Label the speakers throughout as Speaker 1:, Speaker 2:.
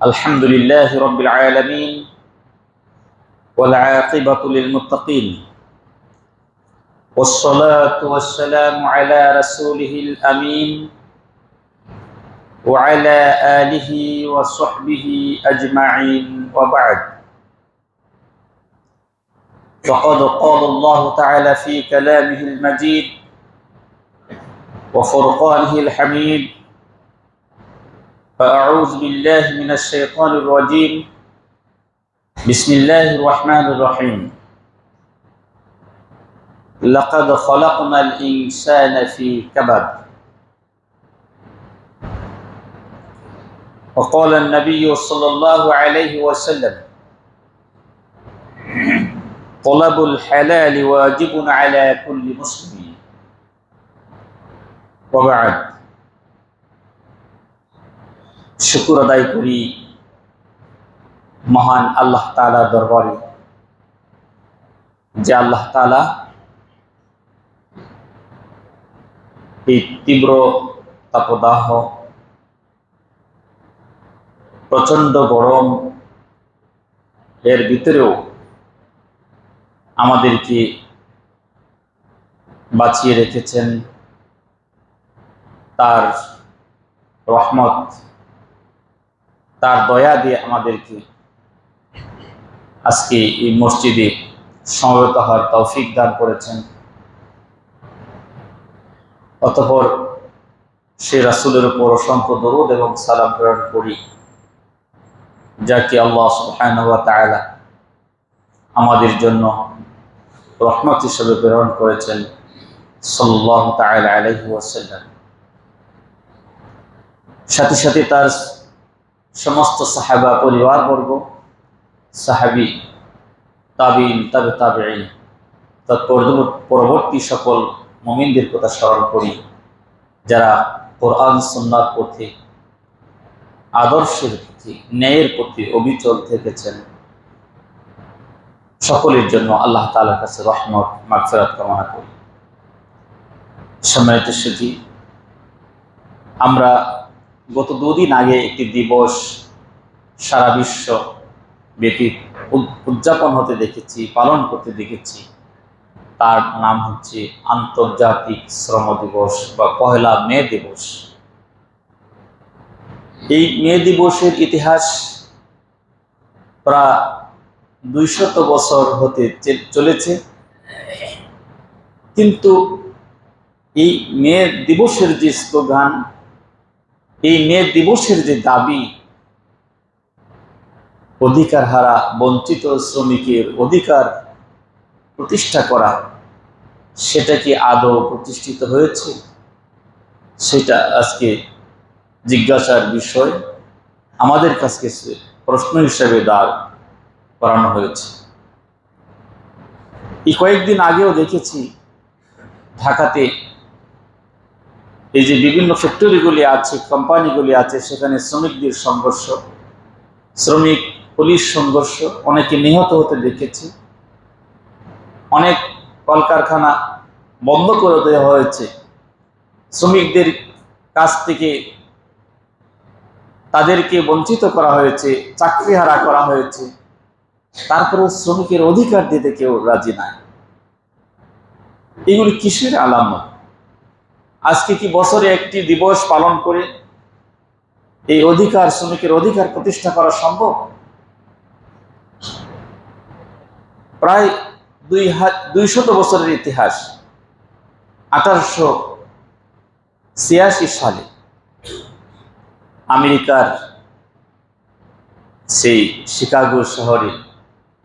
Speaker 1: الحمد لله رب العالمين والعاقبة للمتقين والصلاة والسلام على رسوله الأمين وعلى آله وصحبه أجمعين وبعد. فقد قال الله تعالى في كلامه المجيد وفرقانه الحميد فأعوذ بالله من الشيطان الرجيم. بسم الله الرحمن الرحيم. لقد خلقنا الإنسان في كبد. وقال النبي صلى الله عليه وسلم طلب الحلال واجب على كل مسلم. وبعد. শুকুর আদায় করি মহান আল্লাহ তালা দরবারে, যে আল্লাহ তালা এই তীব্র তাপদাহ প্রচণ্ড গরম এর ভিতরেও আমাদেরকে বাঁচিয়ে রেখেছেন তার রহমত। তার দয়া দিয়ে আমাদেরকে আজকে এই মসজিদে সমবেত হওয়ার তৌফিক দান করেছেন। অতপর সে রাসুলের উপর অসংখ্য দরুদ এবং সালাম প্রেরণ করি যাকে আল্লাহ ওয়া আমাদের জন্য রহমত হিসেবে প্রেরণ করেছেন। তাআলা আলাইহি ওয়াসাল্লাম। সাথে সাথে তার সমস্ত সাহাবা পরিবারবর্গ সাহাবি, তাবিন, তাবে তার পরবর্তী সকল মমিনদের কথা স্মরণ করি, যারা কোরআন সন্ন্যার পথে, আদর্শের প্রতি ন্যায়ের প্রতি অবিচল থেকেছেন। সকলের জন্য আল্লাহ তালার কাছে রহমত, মাগফেরাত কামনা করি। সম্মানিত সুধী আমরা গত দুদিন আগে একটি দিবস সারা বিশ্ব ব্যাপী উদযাপন হতে দেখেছি, পালন করতে দেখেছি। তার নাম হচ্ছে আন্তর্জাতিক শ্রম দিবস বা পহেলা মে দিবস। এই মে দিবসের ইতিহাস প্রায় দুইশত বছর হতে চলেছে। কিন্তু এই মে দিবসের যে স্লোগান এই মে দিবসের যে দাবি অধিকার হারা বঞ্চিত শ্রমিকের অধিকার প্রতিষ্ঠা করা, সেটা কি আদৌ প্রতিষ্ঠিত হয়েছে? সেটা আজকে জিজ্ঞাসার বিষয়। আমাদের কাছে প্রশ্ন হিসেবে দাঁড় করানো হয়েছে। এই কয়েকদিন আগেও দেখেছি, ঢাকাতে এই যে বিভিন্ন ফ্যাক্টরিগুলি আছে কোম্পানিগুলি আছে, সেখানে শ্রমিকদের সংঘর্ষ, শ্রমিক, পুলিশ সংঘর্ষ, অনেকে নিহত হতে দেখেছি। অনেক কলকারখানা বন্ধ করে দেওয়া হয়েছে। শ্রমিকদের কাছ থেকে তাদেরকে বঞ্চিত করা হয়েছে, চাকরি হারা করা হয়েছে। তারপরে শ্রমিকের অধিকার দিতে কেউ রাজি নাই। এগুলি কিসের আলামত? আজকে কি বছরে একটি দিবস পালন করে এই অধিকার, শ্রমিকের অধিকার প্রতিষ্ঠা করা সম্ভব? প্রায় দুই দুইশত বছরের ইতিহাস, আঠারোশো ছিয়াশি সালে আমেরিকার সেই শিকাগো শহরে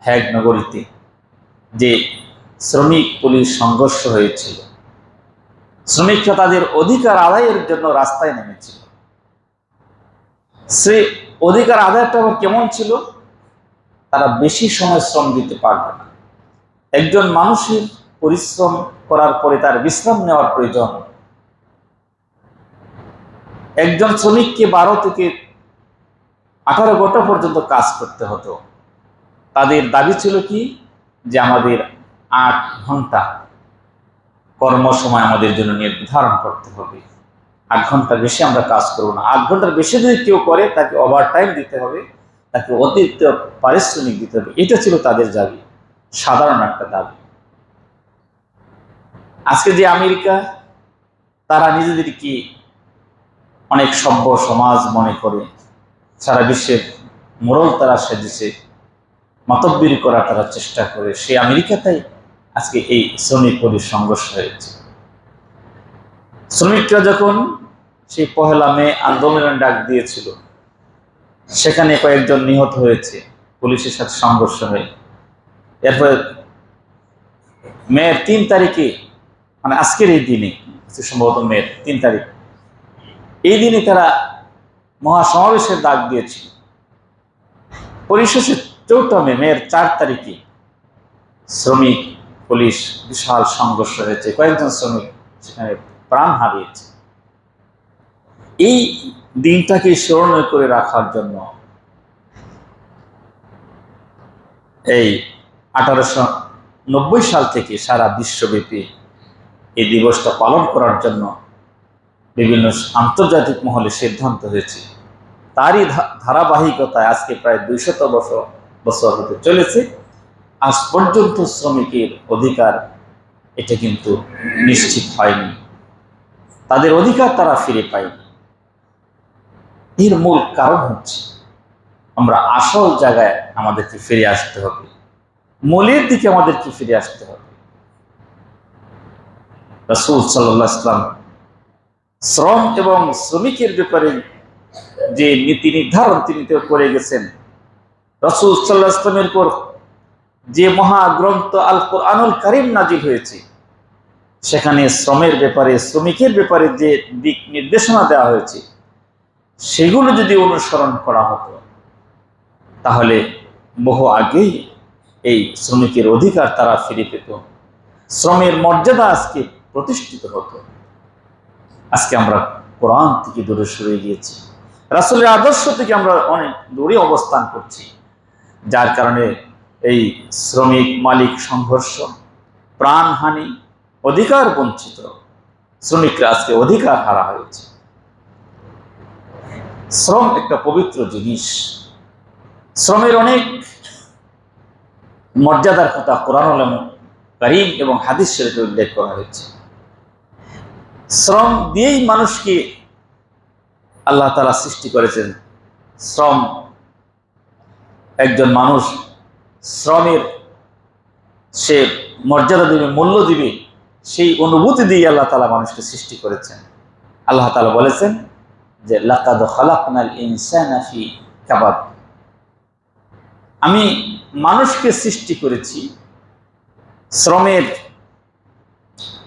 Speaker 1: হ্যাগ নগরীতে যে শ্রমিক পুলিশ সংঘর্ষ হয়েছিল শ্রমিকরা তাদের অধিকার আদায়ের জন্য রাস্তায় নেমেছিল। সে অধিকার আদায়টা কেমন ছিল? তারা বেশি সময় শ্রম দিতে পারবে না। একজন মানুষের পরিশ্রম করার পরে তার বিশ্রাম নেওয়ার প্রয়োজন। একজন শ্রমিককে বারো থেকে আঠারো ঘণ্টা পর্যন্ত কাজ করতে হতো। তাদের দাবি ছিল কি? যে আমাদের আট ঘণ্টা কর্মসময় আমাদের জন্য নির্ধারণ করতে হবে। আট ঘণ্টার বেশি আমরা কাজ করব না। আট ঘণ্টার বেশি যদি কেউ করে, তাকে ওভার টাইম দিতে হবে, তাকে অতিরিক্ত পারিশ্রমিক দিতে হবে। এটা ছিল তাদের দাবি, সাধারণ একটা দাবি। আজকে যে আমেরিকা, তারা নিজেদের কি অনেক সভ্য সমাজ মনে করে? সারা বিশ্বের মোড়ল তারা সেজেছে, মাতব্বির করা তারা চেষ্টা করে। সেই আমেরিকাতেই আজকে এই শ্রমিক পরির সংঘর্ষ হয়েছে। শ্রমিকরা যখন সেই পহেলা মে আন্দোলনের ডাক দিয়েছিল, সেখানে কয়েকজন নিহত হয়েছে, পুলিশের সাথে সংঘর্ষ হয়ে। এরপর মেয়ের তিন তারিখে মানে আজকের এই দিনে সম্ভবত মেয়ের তিন তারিখ, এই দিনে তারা মহাসমাবেশের ডাক দিয়েছিল। পরিশেষে চৌঠা মে মেয়ের চার তারিখে শ্রমিক পুলিশ বিশাল সংঘর্ষ হয়েছে, কয়েকজন শ্রমিক সেখানে প্রাণ হারিয়েছে। এই দিনটাকে স্মরণীয় করে রাখার জন্য এই আঠারোশো নব্বই সাল থেকে সারা বিশ্বব্যাপী এই দিবসটা পালন করার জন্য বিভিন্ন আন্তর্জাতিক মহলে সিদ্ধান্ত হয়েছে। তারই ধারাবাহিকতায় আজকে প্রায় দুইশত বছর বছর হতে চলেছে। আজ পর্যন্ত শ্রমিকের অধিকার এটা কিন্তু নিশ্চিত হয়নি। তাদের অধিকার তারা ফিরে পায়নি। এর মূল কারণ হচ্ছে আমরা আসল জায়গায় আমাদেরকে ফিরে আসতে হবে। মূলের দিকে আমাদেরকে ফিরে আসতে হবে। রসুল সাল্লাহ ইসলাম শ্রম এবং শ্রমিকের ব্যাপারে যে নীতি নির্ধারণ তিনি করে গেছেন। রসুল সাল্লাহ ইসলামের পর যে মহাগ্রন্থ আল কোরআনুল কারিম নাজিল হয়েছে, সেখানে শ্রমের ব্যাপারে, শ্রমিকের ব্যাপারে যে দিক নির্দেশনা দেওয়া হয়েছে, সেগুলো যদি অনুসরণ করা হতো, তাহলে বহু আগেই এই শ্রমিকের অধিকার তারা ফিরে পেত। শ্রমের মর্যাদা আজকে প্রতিষ্ঠিত হতো। আজকে আমরা কোরআন থেকে দূরে সরে গিয়েছি। রাসুলের আদর্শ থেকে আমরা অনেক দূরে অবস্থান করছি। যার কারণে এই শ্রমিক মালিক সংঘর্ষ, প্রাণহানি, অধিকার বঞ্চিত, শ্রমিকরা আজকে অধিকার হারা হয়েছে। শ্রম একটা পবিত্র জিনিস। শ্রমের অনেক মর্যাদার কথা কোরআন করিম এবং হাদিস শরীফে উল্লেখ করা হয়েছে। শ্রম দিয়েই মানুষকে আল্লাহ তালা সৃষ্টি করেছেন। শ্রম একজন মানুষ শ্রমের সে মর্যাদা দিবে, মূল্য দিবে, সেই অনুভূতি দিয়ে আল্লাহ তালা মানুষকে সৃষ্টি করেছেন। আল্লাহ তালা বলেছেন যে, লাকাদ আমি মানুষকে সৃষ্টি করেছি শ্রমের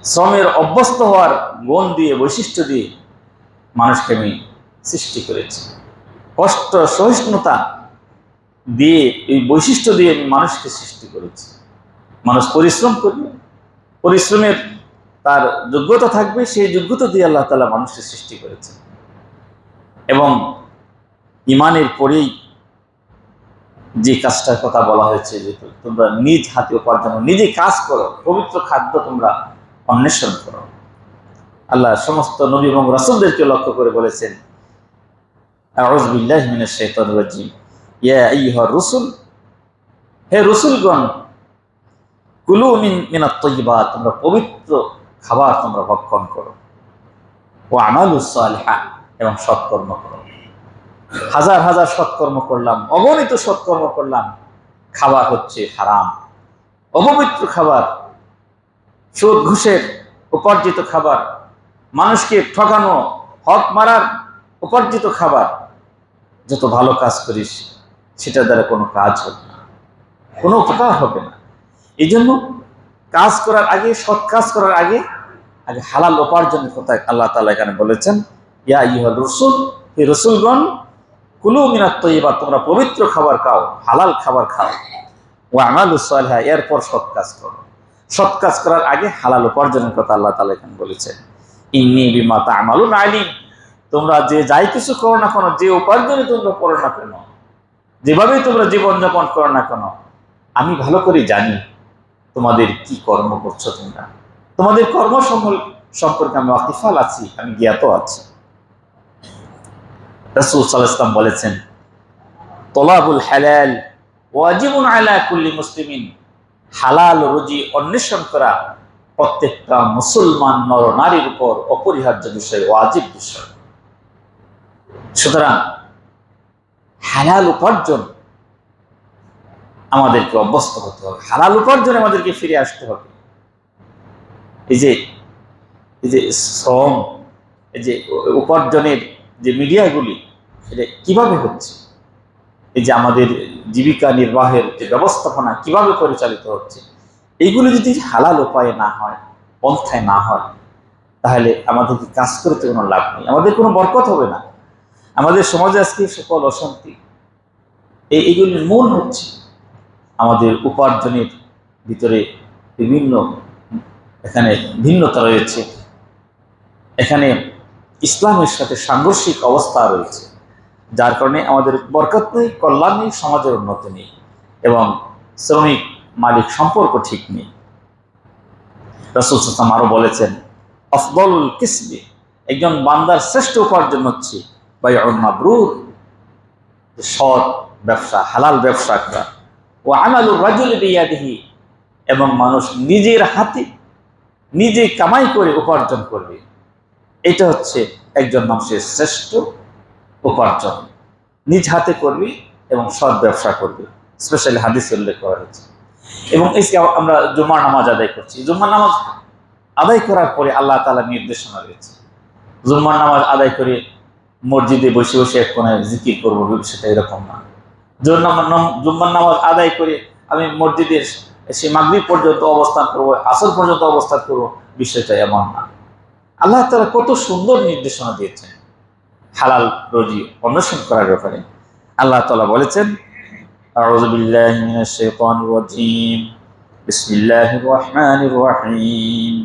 Speaker 1: শ্রমের অভ্যস্ত হওয়ার গুণ দিয়ে, বৈশিষ্ট্য দিয়ে মানুষকে আমি সৃষ্টি করেছি। কষ্ট, সহিষ্ণুতা দিয়ে, এই বৈশিষ্ট্য দিয়ে আমি মানুষকে সৃষ্টি করেছি। মানুষ পরিশ্রম করবে। পরিশ্রমের তার যোগ্যতা থাকবে, সেই যোগ্যতা দিয়ে আল্লাহ তালা মানুষকে সৃষ্টি করেছে এবং ইমানের পরেই যে কাজটার কথা বলা হয়েছে যে তোমরা নিজ হাতে উপার্জন নিজে কাজ করো, পবিত্র খাদ্য তোমরা অন্বেষণ করো। আল্লাহ সমস্ত নবী এবং রাসুলদেরকে লক্ষ্য করে বলেছেন রসুল। হে রসুলগণ, কুলু তৈবা তোমরা পবিত্র খাবার তোমরা ভক্ষণ করো। ও আমালুসালহা এবং সৎকর্ম করো। হাজার হাজার সৎকর্ম করলাম, অগণিত সৎকর্ম করলাম, খাবার হচ্ছে হারাম। অপবিত্র খাবার, সুদ, ঘুষের উপার্জিত খাবার, মানুষকে ঠকানো, হক মারার উপার্জিত খাবার, যত ভালো কাজ করিস সেটা দ্বারা কোনো কাজ হবে না। কোনো উপকার হবে না। এই জন্য কাজ করার আগে, সৎ কাজ করার আগে আগে হালাল উপার্জনের কথা আল্লাহ তালা এখানে বলেছেন, ইয়া ইহা রসুল এই রসুলগণ, কুলু মিনাত্ত এবার তোমরা পবিত্র খাবার খাও, হালাল খাবার খাও। ও আমাল সালহা, এরপর সৎ কাজ করো। সৎ কাজ করার আগে হালাল উপার্জনের কথা আল্লাহ তালা এখানে বলেছেন। ইন্নি বিমাতা আমালু নাইলি তোমরা যে যাই কিছু করো না কেন, যে উপার্জনে তোমরা করো না কেন যেভাবেই তোমরা জীবনযাপন করো না কেন, আমি ভালো করে জানি তোমাদের কি কর্ম করছ তোমরা। তোমাদের কর্ম সম্পর্কে আমি অকিফাল আছি, আমি জ্ঞাত আছি। রসুল সাল্লাম বলেছেন, তলাবুল হালাল ওয়াজিবুন আলা কুল্লি মুসলিমিন। হালাল রুজি অন্বেষণ করা প্রত্যেকটা মুসলমান নর নারীর উপর অপরিহার্য বিষয়, ওয়াজিব বিষয়। সুতরাং হালাল উপার্জন আমাদেরকে অভ্যস্ত হতে হবে। হালাল উপার্জনে আমাদেরকে ফিরে আসতে হবে। এই যে এই যে শ্রম, এই যে উপার্জনের যে মিডিয়াগুলি, এটা কীভাবে হচ্ছে? এই যে আমাদের জীবিকা নির্বাহের যে ব্যবস্থাপনা কীভাবে পরিচালিত হচ্ছে? এইগুলি যদি হালাল উপায়ে না হয়, পন্থায় না হয়, তাহলে আমাদেরকে কাজ করতে কোনো লাভ নেই। আমাদের কোনো বরকত হবে না। আমাদের সমাজে আজকে সকল অশান্তি, এই এগুলির মূল হচ্ছে আমাদের উপার্জনের ভিতরে বিভিন্ন, এখানে ভিন্নতা রয়েছে। এখানে ইসলামের সাথে সাংঘর্ষিক অবস্থা রয়েছে, যার কারণে আমাদের বরকত নেই, কল্যাণ নেই, সমাজের উন্নতি নেই এবং শ্রমিক মালিক সম্পর্ক ঠিক নেই। রসুল সাল্লাম আরও বলেছেন অফদল কিসবে একজন বান্দার শ্রেষ্ঠ উপার্জন হচ্ছে বা মাবরুর সৎ ব্যবসা, হালাল ব্যবসা করা ও রাজুল এবং মানুষ নিজের হাতে নিজে কামাই করে উপার্জন করবে। এটা হচ্ছে একজন মানুষের শ্রেষ্ঠ উপার্জন। নিজ হাতে করবে এবং সৎ ব্যবসা করবে। স্পেশালি হাদিস উল্লেখ করা হয়েছে। এবং এসে আমরা জুমার নামাজ আদায় করছি। জুম্মার নামাজ আদায় করার পরে আল্লাহ তালা নির্দেশনা রয়েছে জুম্মার নামাজ আদায় করে মসজিদে বসে বসে এক কোনায় জিকির করব সেটা এরকম না। জুম্মার নামাজ আদায় করে আমি মসজিদের সে মাগরিব পর্যন্ত অবস্থান করব, আসর পর্যন্ত অবস্থান করব, বিষয়টা এমন না। আল্লাহ তারা কত সুন্দর নির্দেশনা দিয়েছেন। হালাল রোজি অন্বেষণ করার ব্যাপারে। আল্লাহ তালা বলেছেন আউযুবিল্লাহি মিনাশ শাইতানির রহিম।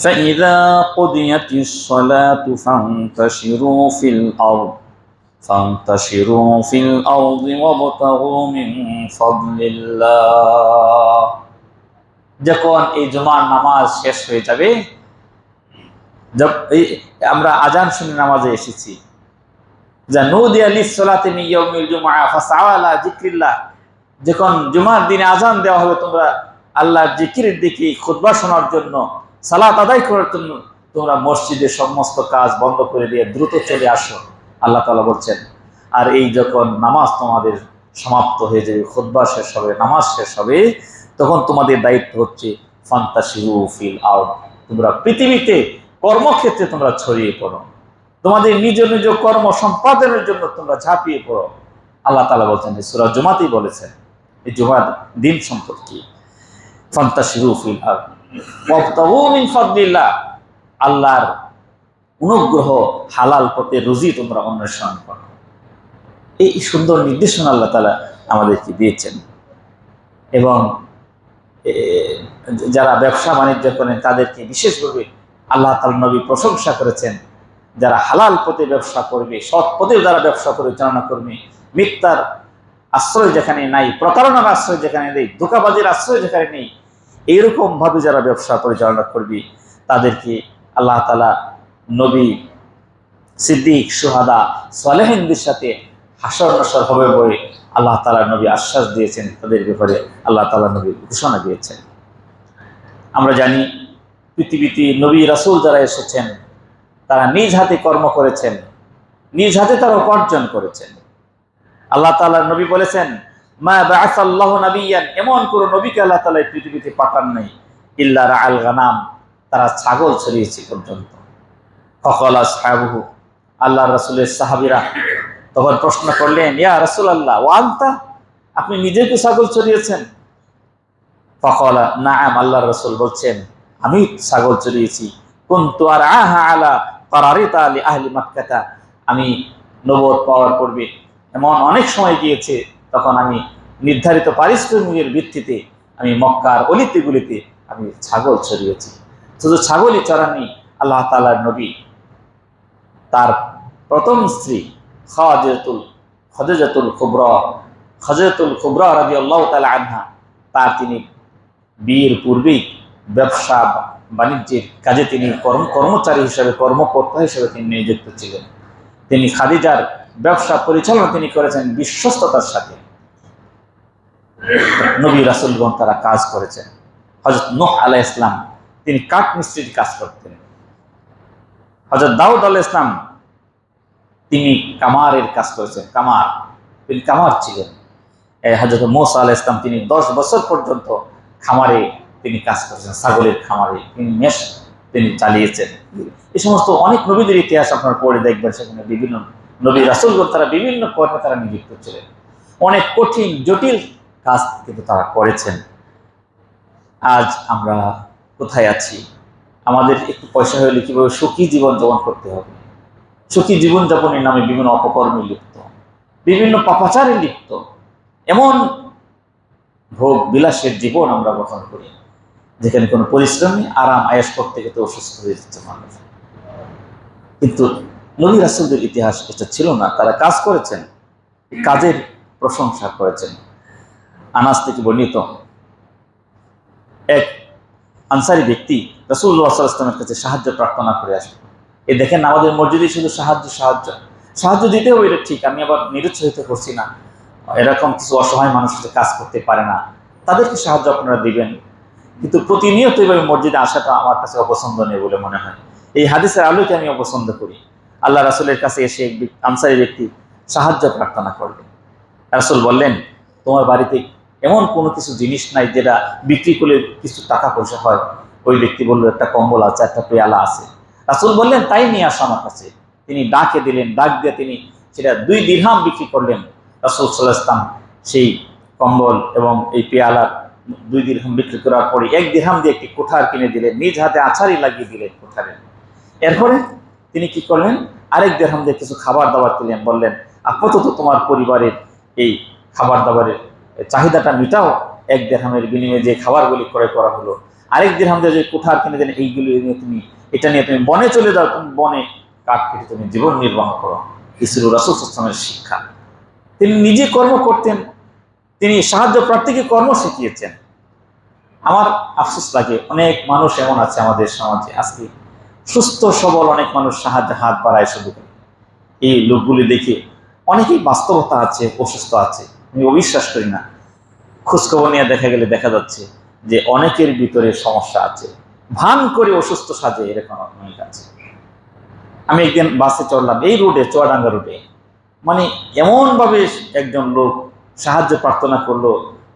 Speaker 1: فإذا قضيت الصلاة فانتشروا في الأرض فانتشروا في الأرض وابتغوا من فضل الله যখন এই জুমার নামাজ শেষ হয়ে যাবে আমরা আজান শুনে নামাজে এসেছি যখন জুমার দিনে আজান দেওয়া হবে তোমরা আল্লাহ জিকিরের দিকে খুদ্া শোনার জন্য সালাত আদায় করার জন্য তোমরা মসজিদের সমস্ত কাজ বন্ধ করে দিয়ে দ্রুত চলে আসো, আল্লাহ তালা বলছেন। আর এই যখন নামাজ তোমাদের সমাপ্ত হয়ে যাবে খুদ্া শেষ হবে, নামাজ শেষ হবে, তখন তোমাদের দায়িত্ব হচ্ছে ফান্তাসিহু ফিল আউট তোমরা পৃথিবীতে কর্মক্ষেত্রে তোমরা ছড়িয়ে পড়ো। তোমাদের নিজ নিজ কর্ম সম্পাদনের জন্য তোমরা ঝাঁপিয়ে পড়ো। আল্লাহ তালা বলছেন সুরা জমাতেই বলেছেন, এই জুমার দিন সম্পর্কে। আল্লাহর অনুগ্রহ হালাল পথে রুজি তোমরা অন্বেষণ করো। এই সুন্দর নির্দেশনা আল্লাহ তালা আমাদেরকে দিয়েছেন। এবং যারা ব্যবসা বাণিজ্য করেন, তাদেরকে বিশেষভাবে আল্লাহ তাল নবী প্রশংসা করেছেন। যারা হালাল পথে ব্যবসা করবে, সৎ পথে যারা ব্যবসা পরিচালনা করবে, মিথ্যার আশ্রয় যেখানে নাই, প্রতারণার আশ্রয় যেখানে নেই, ধোকাবাজির আশ্রয় যেখানে নেই এইরকম ভাবে যারা ব্যবসা পরিচালনা করবি, তাদেরকে আল্লাহ তালা নবী সিদ্দিক, সুহাদা, সালেহিনদের সাথে হাসর নসর হবে বলে আল্লাহ তালা নবী আশ্বাস দিয়েছেন। তাদের ব্যাপারে আল্লাহ তালা নবী ঘোষণা দিয়েছেন। আমরা জানি পৃথিবীতে নবী রাসুল যারা এসেছেন, তারা নিজ হাতে কর্ম করেছেন, নিজ হাতে তারা উপার্জন করেছেন। আল্লাহ তালা নবী বলেছেন এমন নবীকে আল্লাহ তালা পৃথিবীতে পাঠান আল গানাম, তারা ছাগল ছড়িয়েছে পর্যন্ত। আল্লাহ রসুলের সাহাবিরা তখন প্রশ্ন করলেন, ইয়া রসুল আল্লাহ ওয়ান্তা আপনি নিজেকে ছাগল ছড়িয়েছেন? ফকলা না আল্লাহ রসুল বলছেন, আমি ছাগল চড়িয়েছি কুন্তু আর আহা আলা পারারিতা আলী আহলি মাক্কাতা, আমি নবদ পাওয়ার পূর্বে এমন অনেক সময় গিয়েছে তখন আমি নির্ধারিত পারিশ্রমিকের ভিত্তিতে আমি মক্কার অলিতে গুলিতে আমি ছাগল ছড়িয়েছি। শুধু ছাগলই চড়ানি আল্লাহ তালার নবী, তার প্রথম স্ত্রী খাজতুল খজতুল খুবর খজরতুল খুবর রাজি আল্লাহ তালা আনহা, তার তিনি বিয়ের পূর্বেই ব্যবসা বাণিজ্যের কাজে তিনি কর্ম, কর্মচারী হিসেবে, কর্মকর্তা হিসেবে তিনি নিযুক্ত ছিলেন। তিনি খাদিজার ব্যবসা পরিচালনা তিনি করেছেন বিশ্বস্ততার সাথে। নবী রাসুলগণ তারা কাজ করেছেন। হজরত নোহ আলাহ ইসলাম তিনি কাঠ মিস্ত্রির কাজ করতেন। হজরত দাউদ আলাহ ইসলাম তিনি কামারের কাজ করেছেন। কামার, তিনি কামার ছিলেন। হজরত মোসা আলাহ ইসলাম তিনি দশ বছর পর্যন্ত খামারে তিনি কাজ করেছেন, ছাগলের খামারে তিনি মেষ তিনি চালিয়েছেন। এই সমস্ত অনেক নবীদের ইতিহাস আপনার পড়ে দেখবেন, সেখানে বিভিন্ন নবী রাসুলগণ তারা বিভিন্ন কর্মে তারা নিযুক্ত ছিলেন। অনেক কঠিন, জটিল কাজ কিন্তু তারা করেছেন। আজ আমরা কোথায় আছি? আমাদের একটু পয়সা হলে কীভাবে সুখী জীবন যাপন করতে হবে? সুখী জীবনযাপনের নামে বিভিন্ন অপকর্মে লিপ্ত, বিভিন্ন পাপাচারে লিপ্ত, এমন ভোগ বিলাসের জীবন আমরা গঠন করি, যেখানে কোনো পরিশ্রম নেই, আরাম আয়াস করতে করতে অসুস্থ হয়ে যাচ্ছে মানুষ। কিন্তু নবী রাসুলদের ইতিহাস এটা ছিল না, তারা কাজ করেছেন, কাজের প্রশংসা করেছেন। আনাস থেকে বর্ণিত এক আনসারি ব্যক্তি রসুল্লাহ ইসলামের কাছে সাহায্য প্রার্থনা করে আসবে এ দেখেন, আমাদের মসজিদে শুধু সাহায্য সাহায্য। সাহায্য দিতে হবে, এটা ঠিক, আমি আবার নিরুৎসাহিত করছি না। এরকম কিছু অসহায় মানুষ কাজ করতে পারে না। তাদেরকে সাহায্য আপনারা দিবেন। কিন্তু প্রতিনিয়ত এভাবে মসজিদে আসাটা আমার কাছে অপছন্দনীয় বলে মনে হয়। এই হাদিসের আলোকে আমি অপছন্দ করি। আল্লাহ রাসুলের কাছে এসে এক আনসারি ব্যক্তি সাহায্য প্রার্থনা করলেন রাসুল বললেন, তোমার বাড়িতে এমন কোনো কিছু জিনিস নাই যেটা বিক্রি করলে কিছু টাকা পয়সা হয়। ওই ব্যক্তি বলল, একটা কম্বল আছে, একটা পেয়ালা আছে। রাসুল বললেন, তাই নিয়ে আসো আমার কাছে। তিনি ডাকে দিলেন, ডাক দিয়ে তিনি সেটা দুই দিরহাম বিক্রি করলেন। রাসুল সাল্লাহ ইসলাম সেই কম্বল এবং এই পেয়ালা দুই দিরহাম বিক্রি করার পরে এক দিরহাম দিয়ে একটি কোঠার কিনে দিলেন, নিজ হাতে আছাড়ি লাগিয়ে দিলেন কোঠারে। এরপরে তিনি কি করলেন? আরেক দেড়হাম দিয়ে কিছু খাবার দাবার দিলেন বললেন, আপাতত তোমার পরিবারের এই খাবার দাবারের চাহিদাটা মিটাও। এক দেড়হামের বিনিময়ে যে খাবারগুলি ক্রয় করা হলো। আরেক দেড়হাম যে কোঠার কিনে দিলেন এইগুলি নিয়ে তুমি, এটা নিয়ে তুমি বনে চলে যাও, তুমি বনে কাঠ কেটে তুমি জীবন নির্বাহ করো। ইসরু রাসুল ইসলামের শিক্ষা। তিনি নিজে কর্ম করতেন, তিনি সাহায্য প্রার্থীকে কর্ম শিখিয়েছেন। আমার আফসোস লাগে, অনেক মানুষ এমন আছে আমাদের সমাজে। আজকে সুস্থ, সবল অনেক মানুষ সাহায্যে, হাত বাড়ায় শুধু। এই লোকগুলি দেখে অনেকেই বাস্তবতা আছে, অসুস্থ আছে। আমি অবিশ্বাস করি না। খোঁজখবর নিয়ে দেখা গেলে দেখা যাচ্ছে যে অনেকের ভিতরে সমস্যা আছে। ভান করে অসুস্থ সাজে এরকম অনেক আছে। আমি একদিন বাসে চড়লাম, এই রোডে, চুয়াডাঙ্গা রোডে। মানে এমনভাবে একজন লোক সাহায্য প্রার্থনা করল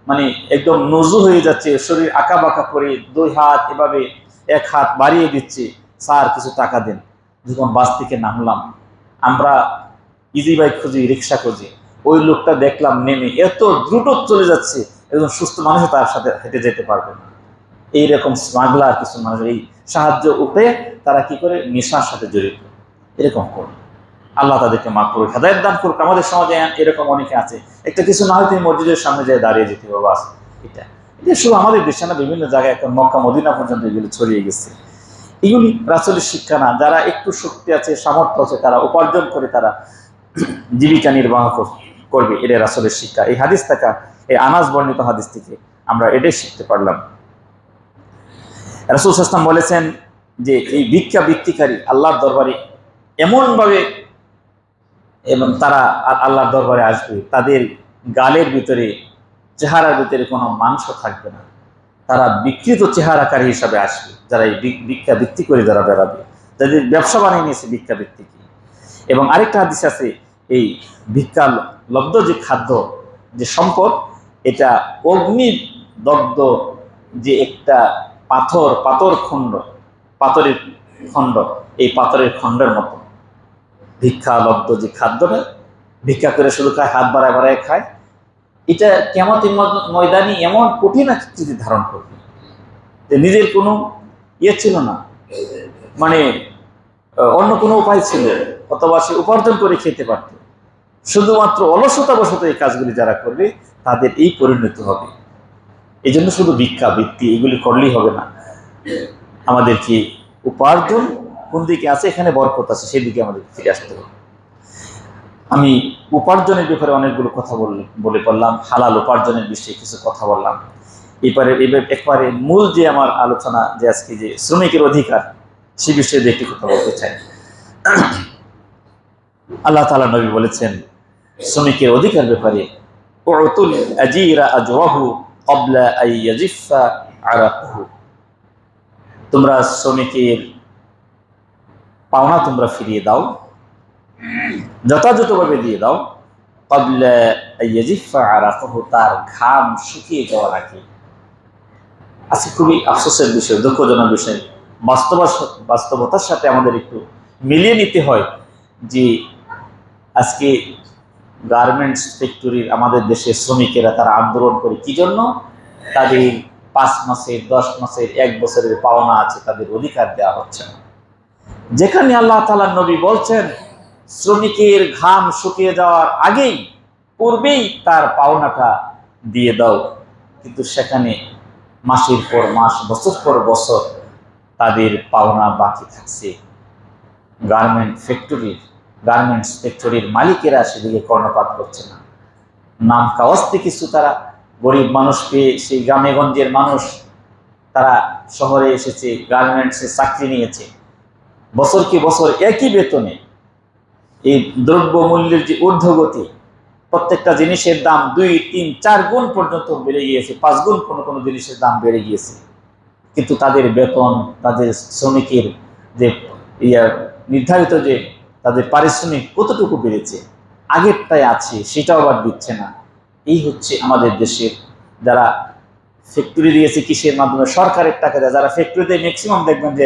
Speaker 1: মানে একদম নজু হয়ে যাচ্ছে, শরীর আঁকা বাঁকা করে দুই হাত এভাবে এক হাত বাড়িয়ে দিচ্ছে, স্যার, কিছু টাকা দেন। যখন বাস থেকে নামলাম, আমরা ইজি বাইক খুঁজি, রিক্সা খুঁজি, ওই লোকটা দেখলাম নেমে, এত দ্রুত চলে যাচ্ছে একজন সুস্থ মানুষ তার সাথে হেঁটে যেতে পারবে না। এইরকম স্মাগলার কিছু মানুষ, এই সাহায্য উঠে তারা কি করে? নেশার সাথে জড়িত। এরকম করে। আল্লাহ তাদেরকে মাফ করুক, হেদায়ত দান করুক। আমাদের সমাজে এরকম অনেকে আছে। একটা কিছু না হয় তুমি মসজিদের সামনে যায় দাঁড়িয়ে যেতে হবে বাস। এটা। এটা শুধু আমাদের দেশে না, বিভিন্ন জায়গায় এখন মক্কা, মদিনা পর্যন্ত এগুলো ছড়িয়ে গেছে। এগুলি রাসুলের শিক্ষা না। যারা একটু শক্তি আছে, সামর্থ্য আছে, তারা উপার্জন করে তারা জীবিকা নির্বাহ করবে। এটা রাসুলের শিক্ষা। এই হাদিস থাকা এই আনাজ বর্ণিত হাদিস থেকে আমরা এটাই শিখতে পারলাম। রাসুল সাস্তাম বলেছেন যে এই ভিক্ষা বৃত্তিকারী আল্লাহর দরবারে এমনভাবে এবং তারা আল্লাহর দরবারে আসবে, তাদের গালের ভিতরে, চেহারার ভিতরে কোনো মাংস থাকবে না। তারা বিকৃত চেহারাকারী হিসাবে আসবে, যারা এই ভিক্ষা বৃত্তি করে যারা বেড়াবে। যাদের ব্যবসা বানিয়ে নিয়েছে ভিক্ষা বৃত্তিকে এবং আরেকটা হাদিস আছে, এই ভিক্ষা লব্ধ যে খাদ্য, যে সম্পদ এটা অগ্নি দগ্ধ যে একটা পাথর পাথর খণ্ড, পাথরের খণ্ড, এই পাথরের খণ্ডের মতো ভিক্ষা লব্ধ যে খাদ্যটা, ভিক্ষা করে শুধু খায়, হাত বাড়ায় বাড়ায় খায়, এটা কেমন ময়দানি এমন কঠিন আকৃতি ধারণ করবে যে নিজের কোনো ইয়ে ছিল না মানে অন্য কোনো উপায় ছিল। অথবা সে উপার্জন করে খেতে পারত শুধুমাত্র অলসতা বশত এই কাজগুলি যারা করবে তাদের এই পরিণতি হবে। এই জন্য শুধু ভিক্ষা বৃত্তি এগুলি করলেই হবে না। আমাদেরকে উপার্জন কোন দিকে আছে? এখানে বরকত আছে সেদিকে আমাদের ফিরে আসতে হবে। আমি উপার্জনের ব্যাপারে অনেকগুলো কথা বললে, বলে পড়লাম, হালাল উপার্জনের বিষয়ে কিছু কথা বললাম। এবারে একবারে মূল যে আমার আলোচনা যে আজকে যে শ্রমিকের অধিকার, সে বিষয়ে একটি কথা বলতে চাই। আল্লাহ তালা নবী বলেছেন, শ্রমিকের অধিকার ব্যাপারে উতুল আজিরা আজরাহু ক্বাবলা আন ইয়াজিফা আরাকুহু তোমরা শ্রমিকের পাওনা তোমরা ফিরিয়ে দাও, যথাযথভাবে দিয়ে দাও। ক্বাবলা আন ইয়াজিফা আরাকুহু তার ঘাম শুকিয়ে যাওয়ার আগে। আজকে খুবই আফসোসের বিষয়, দুঃখজনক বিষয়। বাস্তবা বাস্তবতার সাথে আমাদের একটু মিলিয়ে নিতে হয় যে আজকে গার্মেন্টস ফ্যাক্টরির আমাদের দেশের শ্রমিকেরা তারা আন্দোলন করে। কি জন্য? তাদের পাঁচ মাসের দশ মাসের এক বছরের পাওনা আছে, তাদের অধিকার দেওয়া হচ্ছে না। যেখানে আল্লাহ তালা নবী বলছেন, শ্রমিকের ঘাম শুকিয়ে যাওয়ার আগেই, পূর্বেই তার পাওনাটা দিয়ে দাও। কিন্তু সেখানে মাসের পর মাস, বছর পর বছর তাদের পাওনা বাকি থাকছে। গার্মেন্ট ফ্যাক্টরির গার্মেন্টস ফ্যাক্টরির মালিকেরা সেদিকে কর্ণপাত করছে না। নাম কাওয়াস্তে কিছু তারা গরিব মানুষ পেয়ে সেই গ্রামেগঞ্জের মানুষ তারা শহরে এসেছে গার্মেন্টসে চাকরি নিয়েছে। বছর কি বছর একই বেতনে এই দ্রব্য মূল্যের যে ঊর্ধ্বগতি, প্রত্যেকটা জিনিসের দাম দুই, তিন, চার গুণ পর্যন্ত বেড়ে গিয়েছে, পাঁচ গুণ কোনো কোনো জিনিসের দাম বেড়ে গিয়েছে। কিন্তু তাদের বেতন, তাদের শ্রমিকের যে ইয়া, নির্ধারিত যে তাদের পারিশ্রমিক কতটুকু বেড়েছে? আগেরটাই আছে, সেটাও আবার দিচ্ছে না। এই হচ্ছে আমাদের দেশের যারা ফ্যাক্টরি দিয়েছে কিসের মাধ্যমে, সরকারের টাকা দেয়। যারা ফ্যাক্টরিতে ম্যাক্সিমাম দেখবেন যে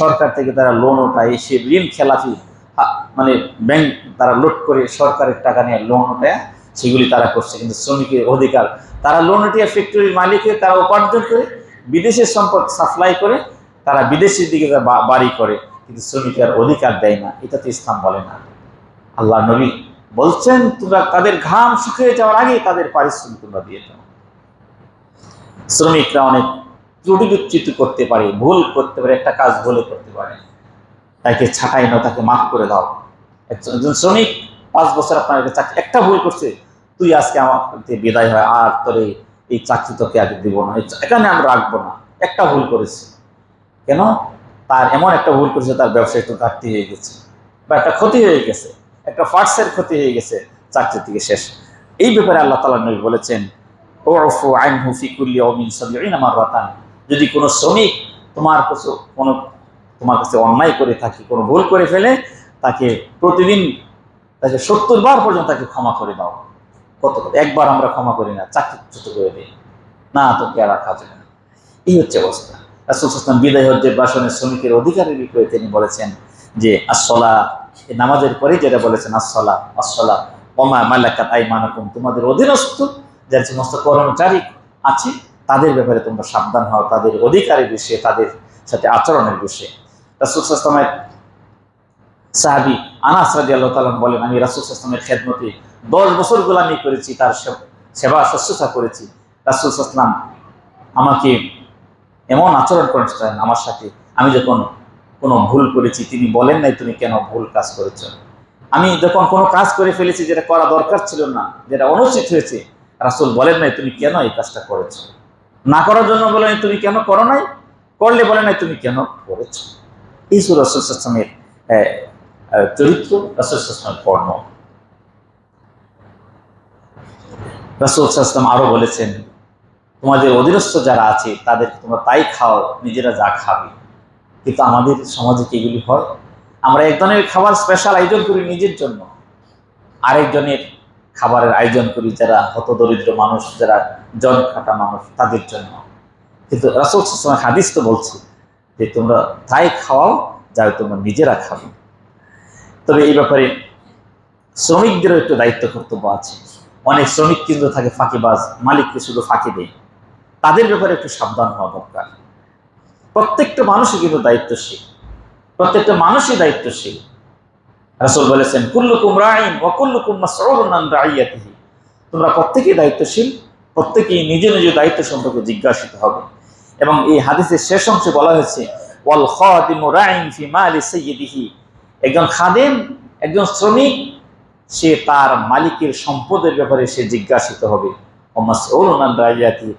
Speaker 1: সরকার থেকে তারা লোন ওঠায় সে ঋণ খেলাফি মানে ব্যাংক তারা লোড করে সরকারের টাকা নিয়ে লোন ওঠায় সেগুলি তারা করছে। কিন্তু শ্রমিকের অধিকার, তারা লোন উঠিয়ে ফ্যাক্টরির মালিকে তারা উপার্জন করে, বিদেশের সম্পদ সাপ্লাই করে, তারা বিদেশের দিকে বাড়ি করে। কিন্তু শ্রমিকের অধিকার দেয় না এটা তো ইসলাম বলে না। আল্লাহ নবী বলছেন, তোমরা তাদের ঘাম শুকিয়ে যাওয়ার আগে তাদের পারিশ্রমিক তোমরা দিয়ে দাও। শ্রমিকরা অনেক ত্রুটি বিচ্যুত করতে পারে, ভুল করতে পারে, একটা কাজ ভুলে করতে পারে। তাকে ছাটাই নাও, তাকে মাফ করে দাও। একজন শ্রমিক পাঁচ বছর আপনার চাকরি, একটা ভুল করছে, তুই আজকে আমার বিদায় হয়, আর তোরে এই- চাকরি তোকে আগে দিব না। এখানে আমরা রাখব না, একটা ভুল করেছে। কেন? তার এমন একটা ভুল করেছে তার ব্যবসায় একটু ঘাটতি হয়ে গেছে বা একটা ক্ষতি হয়ে গেছে, একটা ফার্সের ক্ষতি হয়ে গেছে চাকরি থেকে শেষ। এই ব্যাপারে আল্লাহ তালা নবী বলেছেন ওরফু আইন হুফি অমিন রতান যদি কোনো শ্রমিক তোমার কাছে কোনো, তোমার কাছে অন্যায় করে থাকি, কোনো ভুল করে ফেলে, তাকে প্রতিদিন, তাকে সত্তর বার পর্যন্ত তাকে ক্ষমা করে দাও। কত একবার আমরা ক্ষমা করি না চাকরিচ্যুত করে দিই। না, তোকে আর রাখা যাবে না। এই হচ্ছে অবস্থা। রাসুল বিদায় হজ্জের বাসনের শ্রমিকের অধিকারের বিষয়ে তিনি বলেছেন যে আসলা নামাজের পরে যেটা বলেছেন আসলা আসলা ওমা মালাকাত আই মানাকুম তোমাদের অধীনস্থ যার সমস্ত কর্মচারী আছে, তাদের ব্যাপারে তোমরা সাবধান হও, তাদের অধিকারের বিষয়ে, তাদের সাথে আচরণের বিষয়ে। রাসুল সাহাবি আনাস রাজি আল্লাহ তালাম বলেন, আমি রাসুল ইসলামের খেদমতে দশ বছর গোলামি করেছি, তার সেবা শুশ্রূষা করেছি। রাসুল ইসলাম আমাকে এমন আচরণ করেছেন আমার সাথে। আমি যখন কোনো ভুল করেছি, তিনি বলেন নাই তুমি কেন ভুল কাজ করেছ। আমি যখন কোনো কাজ করে ফেলেছি যেটা করা দরকার ছিল না, যেটা অনুচিত হয়েছে, রাসুল বলেন নাই তুমি কেন এই কাজটা করেছ? না করার জন্য বলেন তুমি কেন করো নাই? করলে বলে নাই তুমি কেন করেছ? এই সুর রসুল ইসলামের চরিত্র রসুল ইসলামের কর্ম রসুল ইসলাম আরও বলেছেন তোমাদের অধীনস্থ যারা আছে, তাদেরকে তোমরা তাই খাও, নিজেরা যা খাবে। কিন্তু আমাদের সমাজে কি এগুলি হয়? আমরা একজনের খাবার স্পেশাল আয়োজন করি নিজের জন্য। আরেকজনের খাবারের আয়োজন করি যারা হতদরিদ্র মানুষ, যারা জন খাটা মানুষ, তাদের জন্য। কিন্তু রাসুল সাল্লামের হাদিস তো বলছে যে, তোমরা তাই খাওয়াও যা তোমরা নিজেরা খাবে। তবে এই ব্যাপারে শ্রমিকদেরও একটু দায়িত্ব কর্তব্য আছে। অনেক শ্রমিক কিন্তু থাকে ফাঁকিবাজ, মালিককে শুধু ফাঁকি দেয়। তাদের ব্যাপারে একটু সাবধান হওয়া দরকার। প্রত্যেকটা মানুষই কিন্তু দায়িত্বশীল। প্রত্যেকটা মানুষই দায়িত্বশীল। রাসূল বলেছেন, কুল্লুকুম রাইন ওয়া কুল্লুকুম মাসউলুন আন রাইয়াতিহি। তোমরা প্রত্যেকেই দায়িত্বশীল, প্রত্যেকেই নিজ নিজ দায়িত্ব সম্পর্কে জিজ্ঞাসিত হবে। এবং এই হাদিসের শেষ অংশে বলা হয়েছে, ওয়াল খাদিমু রাইন ফি মালি সাইয়্যিদিহি। একজন খাদেম, একজন শ্রমিক, সে তার মালিকের সম্পদের ব্যাপারে সে জিজ্ঞাসিত হবে।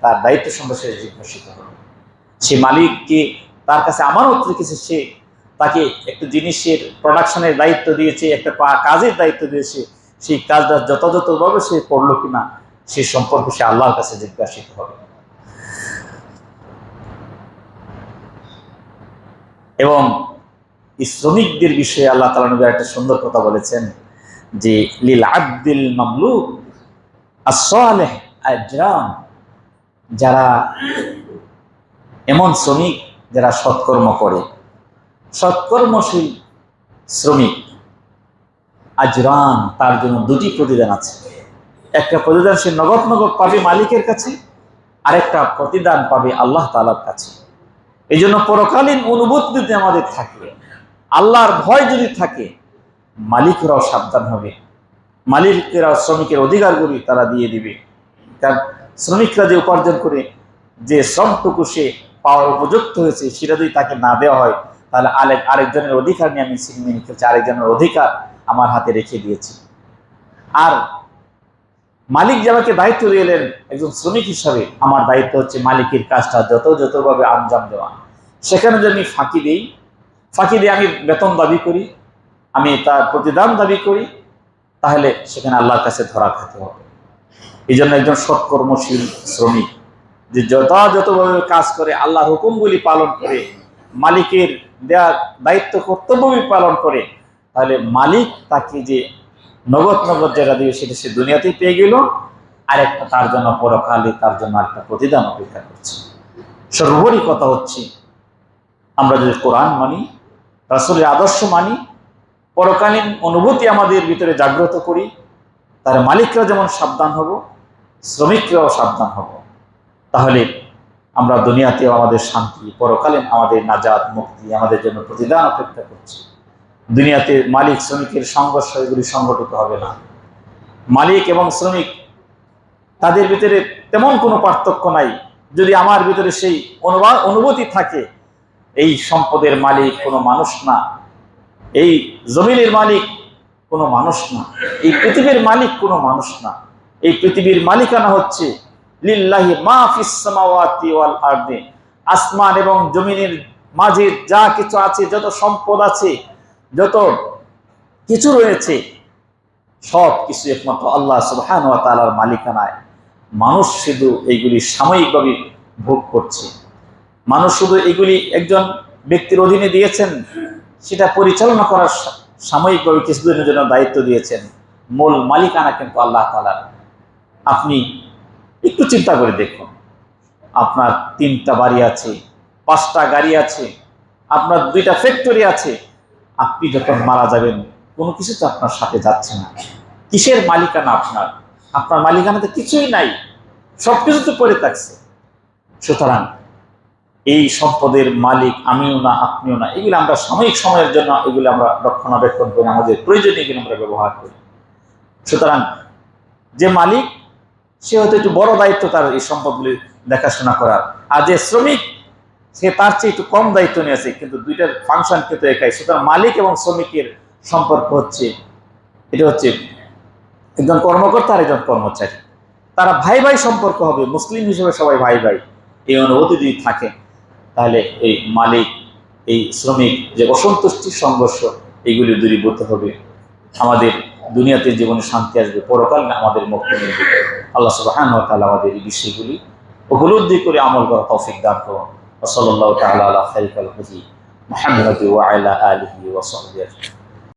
Speaker 1: তার দায়িত্ব সম্পর্কে জিজ্ঞাসিত হবে সে মালিককে তার কাছে আমানত রেখেছে সে? তাকে একটা জিনিসের প্রোডাকশনের দায়িত্ব দিয়েছে, একটা কাজের দায়িত্ব দিয়েছে। সেই কাজটা যথাযথভাবে সে করল কিনা, সে সম্পর্কে সে আল্লাহর কাছে জিজ্ঞাসিত হবে। এবং এই শ্রমিকদের বিষয়ে আল্লাহ তালা নবী একটা সুন্দর কথা বলেছেন যে, লিল আব্দিল মামলু আসলেহ আজরাম যারা এমন শ্রমিক যারা সৎকর্ম করে। সৎকর্মশীল শ্রমিক আজরান, তার জন্য দুটি প্রতিদান আছে। একটা প্রতিদান সে নগদ নগদ পাবে মালিকের কাছে, আরেকটা প্রতিদান পাবে আল্লাহ তালার কাছে। এই জন্য পরকালীন অনুভূতি যদি আমাদের থাকে, আল্লাহর ভয় যদি থাকে, মালিকরাও সাবধান হবে। মালিকেরাও শ্রমিকের অধিকারগুলি তারা দিয়ে দিবে। কারণ শ্রমিকরা যে উপার্জন করে, যে শ্রমটুকু সে পাওয়ার উপযুক্ত হয়েছে, সেটা যদি তাকে না দেওয়া হয়, তাহলে আরেক আরেকজনের অধিকার নিয়ে আমি সিনেমে খেলছি আরেকজনের অধিকার আমার হাতে রেখে দিয়েছি। আর মালিক যে আমাকে দায়িত্ব দিলেন একজন শ্রমিক হিসাবে আমার দায়িত্ব হচ্ছে মালিকের কাজটা যত যতভাবে আঞ্জাম দেওয়া। সেখানে যদি আমি ফাঁকি দিই, ফাঁকি দিয়ে আমি বেতন দাবি করি, আমি তার প্রতিদান দাবি করি, তাহলে সেখানে আল্লাহর কাছে ধরা খেতে হবে। এই জন্য একজন সৎকর্মশীল শ্রমিক যে যথাযথভাবে কাজ করে, আল্লাহর হুকুমগুলি পালন করে, মালিকের দেয়া দায়িত্ব কর্তব্যগুলি পালন করে, তাহলে মালিক তাকে যে নগদ নগদ যেটা দিবে সেটা সে দুনিয়াতেই পেয়ে গেল। আর একটা তার জন্য পরকালে তার জন্য একটা প্রতিদান অপেক্ষা করছে। সর্বোপরি কথা হচ্ছে, আমরা যদি কোরআন মানি, রাসুলের আদর্শ মানি, পরকালীন অনুভূতি আমাদের ভিতরে জাগ্রত করি তার মালিকরা যেমন সাবধান হব, শ্রমিকরাও সাবধান হব। তাহলে আমরা দুনিয়াতেও আমাদের শান্তি, পরকালীন আমাদের নাজাদ, মুক্তি আমাদের জন্য প্রতিদান অপেক্ষা করছে। দুনিয়াতে মালিক, শ্রমিকের সংঘর্ষ এগুলি সংগঠিত হবে না। মালিক এবং শ্রমিক, তাদের ভিতরে তেমন কোনো পার্থক্য নাই। যদি আমার ভিতরে সেই অনুবাদ অনুভূতি থাকে, এই সম্পদের মালিক কোনো মানুষ না। এই জমিনের মালিক কোনো মানুষ না। এই পৃথিবীর মালিক কোনো মানুষ না। এই পৃথিবীর মালিকানা হচ্ছে, লিল্লাহি মা ফিস সামাওয়াতি ওয়াল আরদি। আসমান এবং জমিনের মাঝে যা কিছু আছে, যত সম্পদ আছে, যত কিছু রয়েছে, সব কিছু একমাত্র আল্লাহ সুবহান ওয়া তাআলার মালিকানায়। মানুষ শুধু এইগুলি সাময়িকভাবে ভোগ করছে। মানুষ শুধু এগুলি একজন ব্যক্তির অধীনে দিয়েছেন, সেটা পরিচালনা করার সাময়িকভাবে কিছুদিনের জন্য দায়িত্ব দিয়েছেন মূল মালিকানা কিন্তু আল্লাহ তালার আপনি একটু চিন্তা করে দেখুন। আপনার তিনটা বাড়ি আছে, পাঁচটা গাড়ি আছে, আপনার দুইটা ফ্যাক্টরি আছে। আপনি যখন মারা যাবেন, কোনো কিছু তো আপনার সাথে যাচ্ছে না। কিসের মালিকানা আপনার? আপনার মালিকানাতে কিছুই নাই। সব কিছু তো পড়ে থাকছে। সুতরাং এই সম্পদের মালিক আমিও না, আপনিও না। এগুলো আমরা সাময়িক সময়ের জন্য এগুলো আমরা রক্ষণাবেক্ষণ করি, আমাদের প্রয়োজনে এগুলো আমরা ব্যবহার করি। সুতরাং যে মালিক, সে হয়তো একটু বড় দায়িত্ব তার এই সম্পদগুলি দেখাশোনা করার। আর যে শ্রমিক, সে তার চেয়ে একটু কম দায়িত্ব নিয়েছে কিন্তু দুইটার ফাংশন কিন্তু একাই। সুতরাং মালিক এবং শ্রমিকের সম্পর্ক হচ্ছে, এটা হচ্ছে একজন কর্মকর্তা আর একজন কর্মচারী। তারা ভাই ভাই সম্পর্ক হবে, মুসলিম হিসেবে সবাই ভাই ভাই এই অনুভূতি যদি থাকে তাহলে এই মালিক এই শ্রমিক যে অসন্তুষ্টি সংঘর্ষ এইগুলি দূরীভূত হবে আমাদের দুনিয়াতে জীবনে শান্তি আসবে পরকাল না আমাদের মুক্তি মিলবে আল্লাহ সুবাহান তাআলা আমাদের এই বিষয়গুলি উপলব্ধি করে আমল করা তৌফিক দান করুন وصلى الله تعالى على خير خلقه محمد وعلى آله وصحبه أجمعين